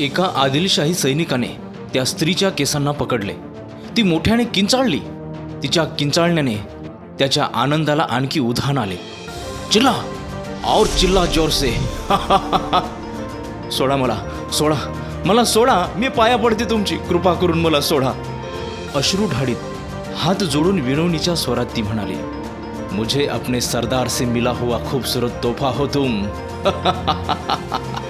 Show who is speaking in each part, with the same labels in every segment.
Speaker 1: एका आदिलशाही सैनिकाने त्या स्त्रीच्या केसांना पकडले. ती मोठ्याने किंचाळली. तिच्या किंचाळण्याने त्याच्या आनंदाला आणखी उधाण आले. चिल्ला! और चिल्ला जोर से. सोडा मला सोडा. मला सोडा. मी पाया पडते तुमची. कृपा करून मला सोडा. अश्रू ढाडीत हात जोडून विनवणीच्या स्वरात ती म्हणाली मुझे अपने सरदार से मिला हुआ खूबसूरत तोहफा हो तुम.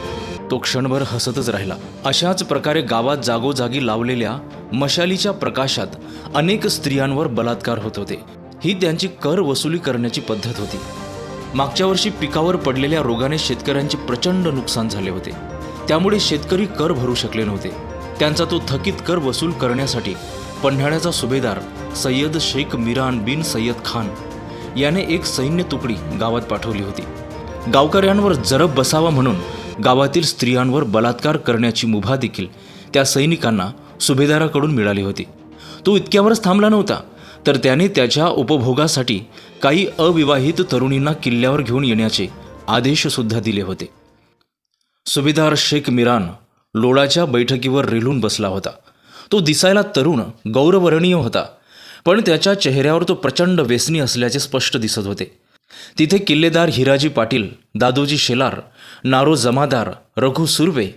Speaker 1: तो क्षणभर हसतच राहिला. अशाच प्रकारे गावात जागोजागी लावलेल्या मशालीच्या प्रकाशात अनेक स्त्रियांवर बलात्कार होत होते. ही त्यांची कर वसुली करण्याची पद्धत होती. मागच्या वर्षी पिकावर पडलेल्या रोगाने शेतकऱ्यांचे प्रचंड नुकसान झाले होते. त्यामुळे शेतकरी कर भरू शकले नव्हते. त्यांचा तो थकीत कर वसूल करण्यासाठी पन्हाळ्याचा सुभेदार सय्यद शेख मिरान बिन सय्यद खान याने एक सैन्य तुकडी गावात पाठवली होती. गावकऱ्यांवर जरब बसावा म्हणून गावातील स्त्रियांवर बलात्कार करण्याची मुभा देखील त्या सैनिकांना सुभेदाराकडून मिळाली होती. तो इतक्यावरच थांबला नव्हता तर त्याने त्याच्या उपभोगासाठी काही अविवाहित तरुणींना किल्ल्यावर घेऊन येण्याचे आदेशसुद्धा दिले होते. सुभेदार शेख मिरान लोळाच्या बैठकीवर रेलून बसला होता. तो दिसायला तरुण गौरवर्णीय होता पण त्याच्या चेहऱ्यावर तो प्रचंड व्यसनी असल्याचे स्पष्ट दिसत होते. तिथे किल्लेदार हिराजी पाटील दादोजी शेलार नारो जमादार रघु सुर्वे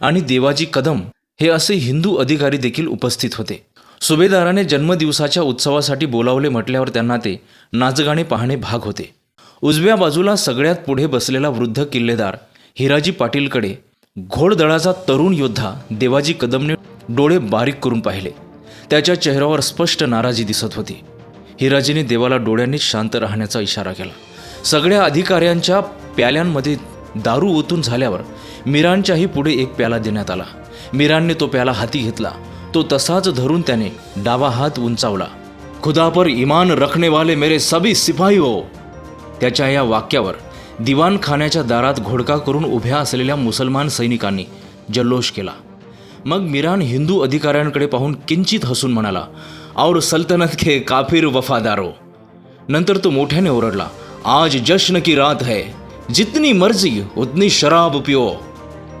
Speaker 1: आणि देवाजी कदम हे असे हिंदू अधिकारी देखील उपस्थित होते. सुभेदाराने जन्मदिवसाच्या उत्सवासाठी बोलावले म्हटल्यावर त्यांना ते नाचगाणे पाहणे भाग होते. उजव्या बाजूला सगळ्यात पुढे बसलेला वृद्ध किल्लेदार हिराजी पाटीलकडे घोडदळाचा तरुण योद्धा देवाजी कदमने डोळे बारीक करून पाहिले. त्याच्या चेहऱ्यावर स्पष्ट नाराजी दिसत होती. हिराजीने देवाला डोळ्यांनी शांत राहण्याचा इशारा केला. सगळ्या अधिकाऱ्यांच्या प्याल्यांमध्ये दारू ओतून झाल्यावर मिरानच्याही पुढे एक प्याला देण्यात आला. मिरानने तो प्याला हाती घेतला. तो तसाच धरून त्याने डावा हात उंचावला. खुदा पर इमान रखने वाले मेरे सभी सिपाही हो. त्याच्या या वाक्यावर दिवाणखान्याच्या दारात घोडका करून उभ्या असलेल्या मुसलमान सैनिकांनी जल्लोष केला. मग मिरान हिंदू अधिकाऱ्यांकडे पाहून किंचित हसून म्हणाला और सल्तनत के काफिर वफादारो हो. नंतर तो मोठ्याने ओरडला आज जश्न की रात है. जितनी मर्जी उतनी शराब पिओ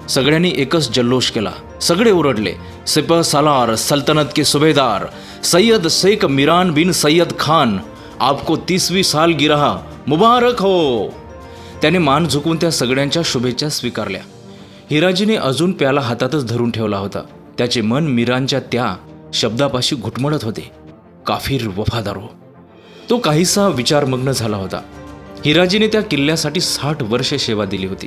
Speaker 1: सगळ्यांनी एकच जल्लोष केला. सगळे ओरडले सिपह सालार सल्तनत के सुभेदार सय्यद शेख मिरान बिन सय्यद खान आपको तीसवी साल गिरहा मुबारक हो. त्याने मान झुकून त्या सगळ्यांच्या शुभेच्छा स्वीकारल्या. हिराजीने अजून प्याला हातातच धरून ठेवला होता. त्याचे मन मिरानच्या त्या शब्दापाशी घुटमळत होते. काफीर वफादारो हो. तो काहीसा विचारमग्न झाला होता. हिराजीने त्या किल्ल्यासाठी साठ वर्षे सेवा दिली होती.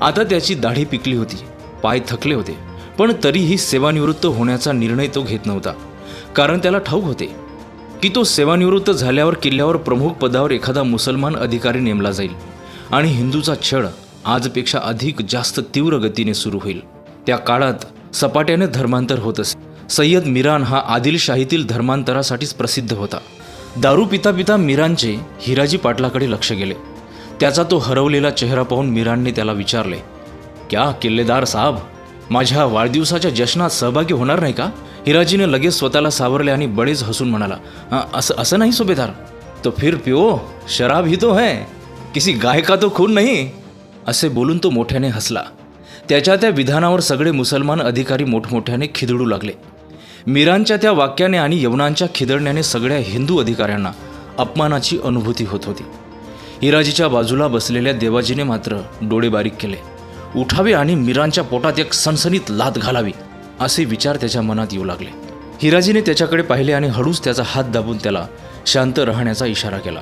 Speaker 1: आता त्याची दाढी पिकली होती पाय थकले होते पण तरीही सेवानिवृत्त होण्याचा निर्णय तो घेत नव्हता. कारण त्याला ठाऊक होते की तो सेवानिवृत्त झाल्यावर किल्ल्यावर प्रमुख पदावर एखादा मुसलमान अधिकारी नेमला जाईल आणि हिंदूचा छळ आजपेक्षा अधिक जास्त तीव्र गतीने सुरू होईल. त्या काळात सपाट्याने धर्मांतर होत असे सय्यद मिरान हा आदिलशाहीतील धर्मांतरासाठीच प्रसिद्ध होता. दारू पिता पिता मीरांचे हिराजी पाटलाकडे लक्ष गेले. त्याचा तो हरवलेला चेहरा पाहून मीरांनी त्याला विचारले क्या किल्लेदार साहब माझ्या वाढदिवसाच्या जश्नात सहभागी होणार नाही का? हिराजीने लगेच स्वतःला सावरले आणि बळेच हसून म्हणाला असं असं नाही सुभेदार. तो फिर पिओ शराब ही तो है. किसी गाय का तो खून नाही. असे बोलून तो मोठ्याने हसला. त्याच्या त्या विधानावर सगळे मुसलमान अधिकारी मोठमोठ्याने खिदडू लागले. मीरांच्या त्या वाक्याने आणि यवनांच्या खिदडण्याने सगळ्या हिंदू अधिकाऱ्यांना अपमानाची अनुभूती होत होती. हिराजीच्या बाजूला बसलेल्या देवाजीने मात्र डोळे बारीक केले. उठावे आणि मीरांच्या पोटात एक सणसणीत लात घालावी असे विचार त्याच्या मनात येऊ लागले. हिराजीने त्याच्याकडे पाहिले आणि हळूच त्याचा हात दाबून त्याला शांत राहण्याचा इशारा केला.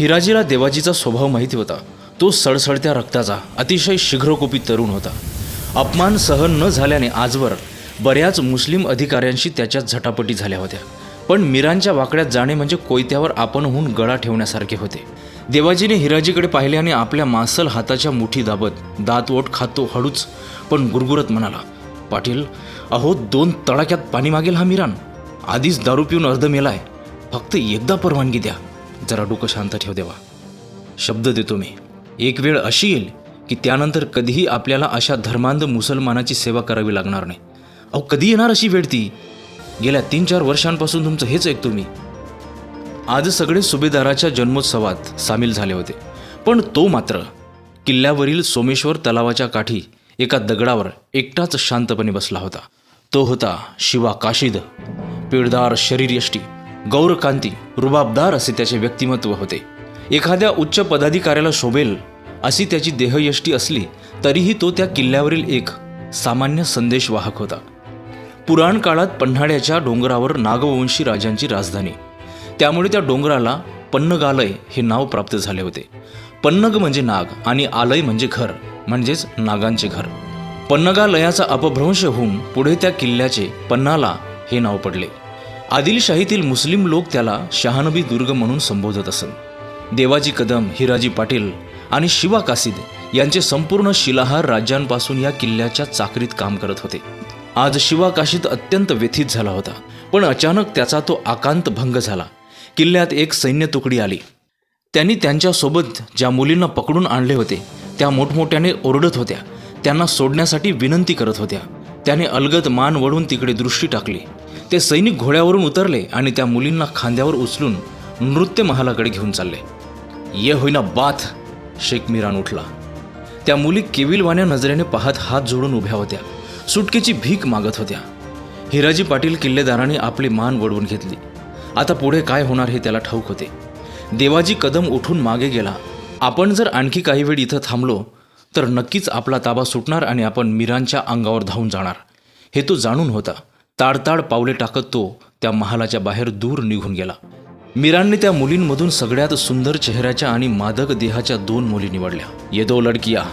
Speaker 1: हिराजीला देवाजीचा स्वभाव माहिती होता. तो सळसळत्या रक्ताचा अतिशय शीघ्रकोपी तरुण होता. अपमान सहन न झाल्याने आजवर बऱ्याच मुस्लिम अधिकाऱ्यांशी त्याच्या झटापटी झाल्या होत्या. पण मीरांच्या वाकड्यात जाणे म्हणजे कोयत्यावर आपणहून गळा ठेवण्यासारखे होते. देवाजीने हिराजीकडे पाहिले आणि आपल्या मासल हाताच्या मुठी दाबत दात खातो हळूच पण गुरगुरत म्हणाला पाटील अहो दोन तडाक्यात पाणी मागेल हा मिरान. आधीच दारू पिऊन अर्ध मेलाय. फक्त एकदा परवानगी द्या. जरा डोकं शांत ठेव देवा. शब्द देतो मी. एक वेळ अशी येईल की त्यानंतर कधीही आपल्याला अशा धर्मांध मुसलमानाची सेवा करावी लागणार नाही. अहो कधी येणार अशी वेळ ती? गेल्या तीन चार वर्षांपासून तुमचं हेच ऐकतो मी. आज सगळे सुभेदाराच्या जन्मोत्सवात सामील झाले होते. पण तो मात्र किल्ल्यावरील सोमेश्वर तलावाच्या काठी एका दगडावर एकटाच शांतपणे बसला होता. तो होता शिवा काशीद पिळदार शरीरयष्टी गौरकांती रुबाबदार असे त्याचे व्यक्तिमत्व होते. एखाद्या उच्च पदाधिकाऱ्याला शोभेल अशी त्याची देहयष्टी असली तरीही तो त्या किल्ल्यावरील एक सामान्य संदेशवाहक होता. पुराण काळात पन्हाळ्याच्या डोंगरावर नागवंशी राजांची राजधानी. त्यामुळे त्या डोंगराला पन्नगालय हे नाव प्राप्त झाले होते. पन्नग म्हणजे नाग आणि आलय म्हणजे घर म्हणजेच नागांचे घर. पन्नगालयाचा अपभ्रंश होऊन पुढे त्या किल्ल्याचे पन्नाला हे नाव पडले. आदिलशाहीतील मुस्लिम लोक त्याला शहानबी दुर्ग म्हणून संबोधत असत देवाजी कदम हिराजी पाटील आणि शिवा कासिद यांचे संपूर्ण शिलाहार राज्यांपासून या किल्ल्याच्या चाकरीत काम करत होते. आज शिवाकाशीत अत्यंत व्यथित झाला होता पण अचानक त्याचा तो आकांत भंग झाला. किल्ल्यात एक सैन्य तुकडी आली. त्यांनी त्यांच्यासोबत ज्या मुलींना पकडून आणले होते त्या मोठमोठ्याने ओरडत होत्या. त्यांना सोडण्यासाठी विनंती करत होत्या. त्याने अलगद मान वळून तिकडे दृष्टी टाकली. ते सैनिक घोड्यावरून उतरले आणि त्या मुलींना खांद्यावर उचलून नृत्य महालाकडे घेऊन चालले. ये होईना बाथ शेख मिरान उठला. त्या मुली केविलवाण्या नजरेने पाहत हात जोडून उभ्या होत्या. सुटकेची भीक मागत होत्या. हिराजी पाटील किल्लेदाराने आपली मान वळवून घेतली. आता पुढे काय होणार हे त्याला ठाऊक होते. देवाजी कदम उठून मागे गेला. आपण जर आणखी काही वेळ इथं थांबलो तर नक्कीच आपला ताबा सुटणार आणि आपण मीरांच्या अंगावर धावून जाणार. हे तो जाणून होता. ताडताड पावले टाकत तो त्या महालाच्या बाहेर दूर निघून गेला. मीरांनी त्या मुलींमधून सगळ्यात सुंदर चेहऱ्याच्या आणि मादक देहाच्या दोन मुली निवडल्या. ये दो लडकिया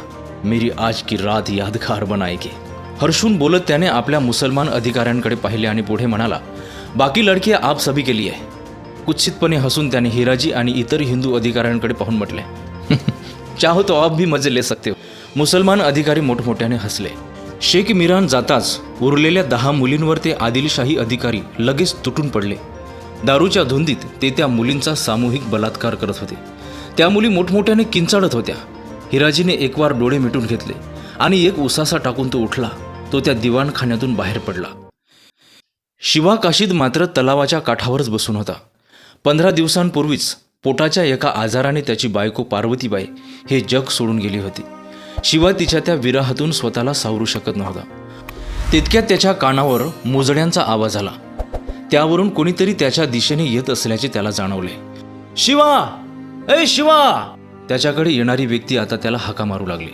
Speaker 1: मेरी आज की रात यादगार बनाएगी. हर्षून बोलत त्याने आपल्या मुसलमान अधिकाऱ्यांकडे पाहिले आणि पुढे म्हणाला बाकी लडकी आप सभी केली आहे कुत्सितपणे हसून त्याने हिराजी आणि इतर हिंदू अधिकाऱ्यांकडे पाहून म्हटले चाहो तो आप भी मजे ले सकते हो. मुसलमान अधिकारी मोठमोठ्याने हसले. शेख मिरान जाताच उरलेल्या दहा मुलींवर ते आदिलशाही अधिकारी लगेच तुटून पडले. दारूच्या धुंदीत ते त्या मुलींचा सामूहिक बलात्कार करत होते. त्या मुली मोठमोठ्याने किंचाळत होत्या. हिराजीने एकवार डोळे मिटून घेतले आणि एक उसासा टाकून तो उठला. तो त्या दिवाणखान्यातून बाहेर पडला. शिवा काशीद मात्र तलावाच्या काठावरच बसून होता. पंधरा दिवसांपूर्वीच पोटाच्या एका आजाराने त्याची बायको पार्वतीबाई हे जग सोडून गेली होती. शिवा तिच्या त्या विराहातून स्वतःला सावरू शकत नव्हता. तितक्यात त्याच्या कानावर मोजड्यांचा आवाज आला. त्यावरून कोणीतरी त्याच्या दिशेने येत असल्याचे त्याला जाणवले. शिवा! ए शिवा! त्याच्याकडे येणारी व्यक्ती आता त्याला हाका मारू लागली.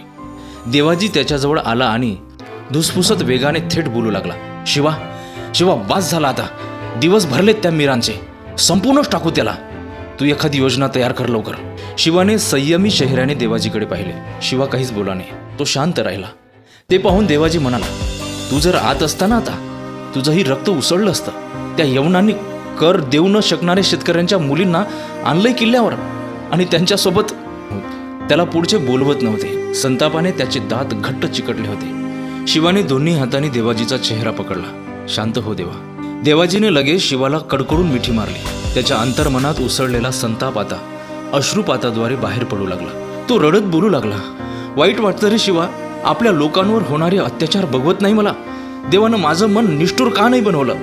Speaker 1: देवाजी त्याच्याजवळ आला आणि धुसफुसत वेगाने थेट बोलू लागला. शिवा शिवा बास झाला आता. दिवस भरलेत त्या मीरांचे. संपूर्णच टाकू त्याला. तू एखादी योजना तयार कर लवकर. शिवाने संयमी चेहऱ्याने देवाजीकडे पाहिले. शिवा काहीच बोला नाही. तो शांत राहिला. ते पाहून देवाजी म्हणाला तू जर आत असताना आता तुझंही रक्त उसळलं असतं. त्या यवनांनी कर देऊ न शकणाऱ्या शेतकऱ्यांच्या मुलींना आणलंय किल्ल्यावर आणि त्यांच्यासोबत त्याला पुढचे बोलवत नव्हते. संतापाने त्याचे दात घट्ट चिकटले होते. शिवाने दोन्ही हाताने देवाजीचा चेहरा पकडला. शांत हो देवा. देवाजीने लगेच शिवाला कडकडून मिठी मारली. त्याच्या अंतर्मनात उसळलेला संताप आता अश्रुपाताद्वारे बाहेर पडू लागला. तो रडत बोलू लागला. वाईट वाटतं रे शिवा आपल्या लोकांवर होणारे अत्याचार बघवत नाही मला. देवानं माझं मन निष्ठुर का नाही बनवलं?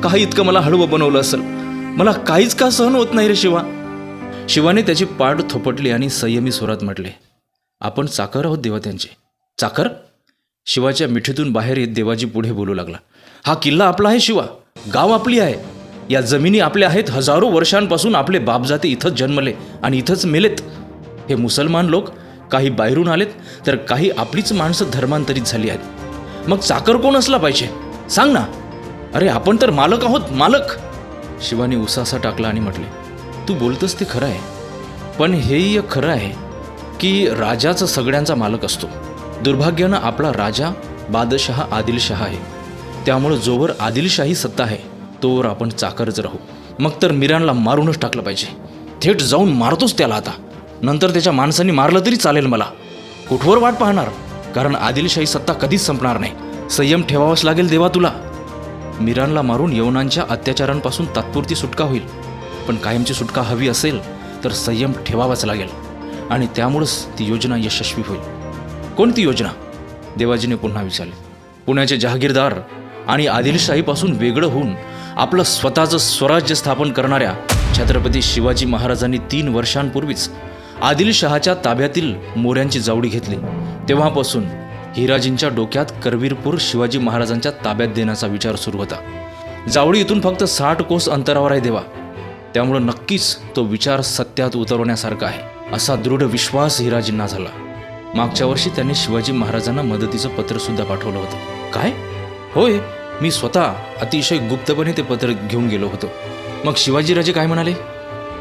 Speaker 1: काही इतकं मला हळवं बनवलं असेल. मला काहीच का सहन होत नाही रे शिवा? शिवाने त्याची पाठ थोपटली आणि संयमी स्वरात म्हटले आपण चाकर आहोत देवा त्यांचे. चाकर शिवाच्या मिठीतून बाहेर येत देवाजी पुढे बोलू लागला. हा किल्ला आपला आहे शिवा. गाव आपली आहे. या जमिनी आपल्या आहेत. हजारो वर्षांपासून आपले बापजाते इथंच जन्मले आणि इथंच मेलेत. हे मुसलमान लोक काही बाहेरून आलेत तर काही आपलीच माणसं धर्मांतरित झाली आहेत. मग चाकर कोण असला पाहिजे? सांग ना. अरे आपण तर मालक आहोत मालक. शिवाने उसासा टाकला आणि म्हटले तू बोलतस ते खरं आहे. पण हेही खरं आहे की राजाचा सगळ्यांचा मालक असतो. दुर्भाग्यानं आपला राजा बादशहा आदिलशहा आहे. त्यामुळं जोवर आदिलशाही सत्ता आहे तोवर आपण चाकरच राहू. मग तर मिरानला मारूनच टाकलं पाहिजे. थेट जाऊन मारतोच त्याला आता. नंतर त्याच्या माणसांनी मारलं तरी चालेल मला. कुठवर वाट पाहणार? कारण आदिलशाही सत्ता कधीच संपणार नाही. संयम ठेवावाच लागेल देवा तुला. मिरानला मारून यवनांच्या अत्याचारांपासून तात्पुरती सुटका होईल. पण कायमची सुटका हवी असेल तर संयम ठेवावाच लागेल. आणि त्यामुळंच ती योजना यशस्वी होईल. कोणती योजना? देवाजीने पुन्हा विचारले. पुण्याचे जहागीरदार आणि आदिलशाहीपासून वेगळं होऊन आपलं स्वतःचं स्वराज्य स्थापन करणाऱ्या छत्रपती शिवाजी महाराजांनी तीन वर्षांपूर्वीच आदिलशहाच्या ताब्यातील मोऱ्यांची जावडी घेतली. तेव्हापासून हिराजींच्या डोक्यात करवीरपूर शिवाजी महाराजांच्या ताब्यात देण्याचा विचार सुरू होता. जावळी इथून फक्त साठ कोस अंतरावर आहे देवा. त्यामुळं नक्कीच तो विचार सत्यात उतरवण्यासारखा आहे असा दृढ विश्वास हिराजींना झाला. मागच्या वर्षी त्यांनी शिवाजी महाराजांना मदतीचं पत्र सुद्धा पाठवलं होतं. काय? होय. मी स्वतः अतिशय गुप्तपणे ते पत्र घेऊन गेलो होतो. मग शिवाजीराजे काय म्हणाले?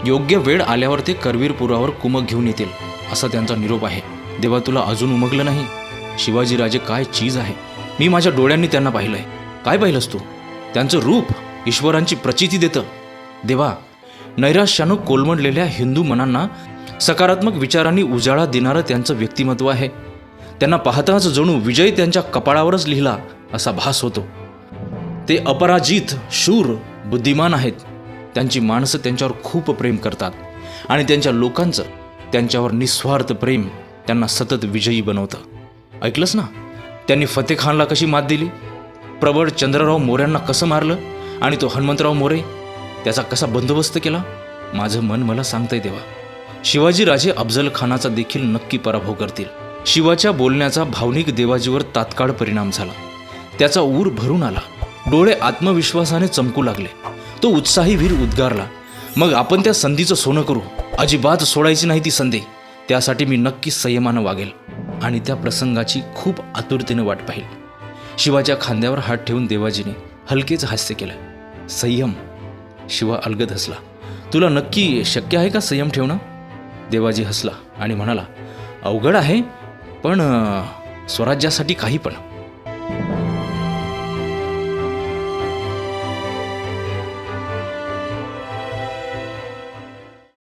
Speaker 1: योग्य वेळ आल्यावर ते करवीरपुरावर कुमक घेऊन येतील असा त्यांचा निरोप आहे. देवा तुला अजून उमगलं नाही. शिवाजीराजे काय चीज आहे? मी माझ्या डोळ्यांनी त्यांना पाहिलंय. काय पाहिलंस तू? त्यांचं रूप ईश्वरांची प्रचिती देतं. देवा नैराश्यानं कोलमडलेल्या हिंदू मनांना सकारात्मक विचारांनी उजाळा देणारं त्यांचं व्यक्तिमत्व आहे. त्यांना पाहताच जणू विजय त्यांच्या कपाळावरच लिहिला असा भास होतो. ते अपराजित शूर बुद्धिमान आहेत. त्यांची माणसं त्यांच्यावर खूप प्रेम करतात आणि त्यांच्या लोकांचं त्यांच्यावर निस्वार्थ प्रेम त्यांना सतत विजयी बनवतं. ऐकलंच ना? त्यांनी फतेखानला कशी मात दिली? प्रबळ चंद्रराव मोऱ्यांना कसं मारलं? आणि तो हनुमंतराव मोरे त्याचा कसा बंदोबस्त केला? माझं मन मला सांगतंय तेव्हा. शिवाजीराजे अफजल खानाचा देखील नक्की पराभव करतील. शिवाच्या बोलण्याचा भावनिक देवाजीवर तात्काळ परिणाम झाला. त्याचा ऊर भरून आला. डोळे आत्मविश्वासाने चमकू लागले. तो उत्साही वीर उद्गारला. मग आपण त्या संधीचं सोनं करू. अजिबात सोडायची नाही ती संधी. त्यासाठी मी नक्की संयमानं वागेल. आणि त्या प्रसंगाची खूप आतुरतेने वाट पाहिल. शिवाच्या खांद्यावर हात ठेवून देवाजीने हलकेच हास्य केलं. संयम. शिवा अलगद हसला. तुला नक्की शक्य आहे का संयम ठेवणं? देवाजी हसला आणि म्हणाला अवघड आहे पण स्वराज्यासाठी काही पण.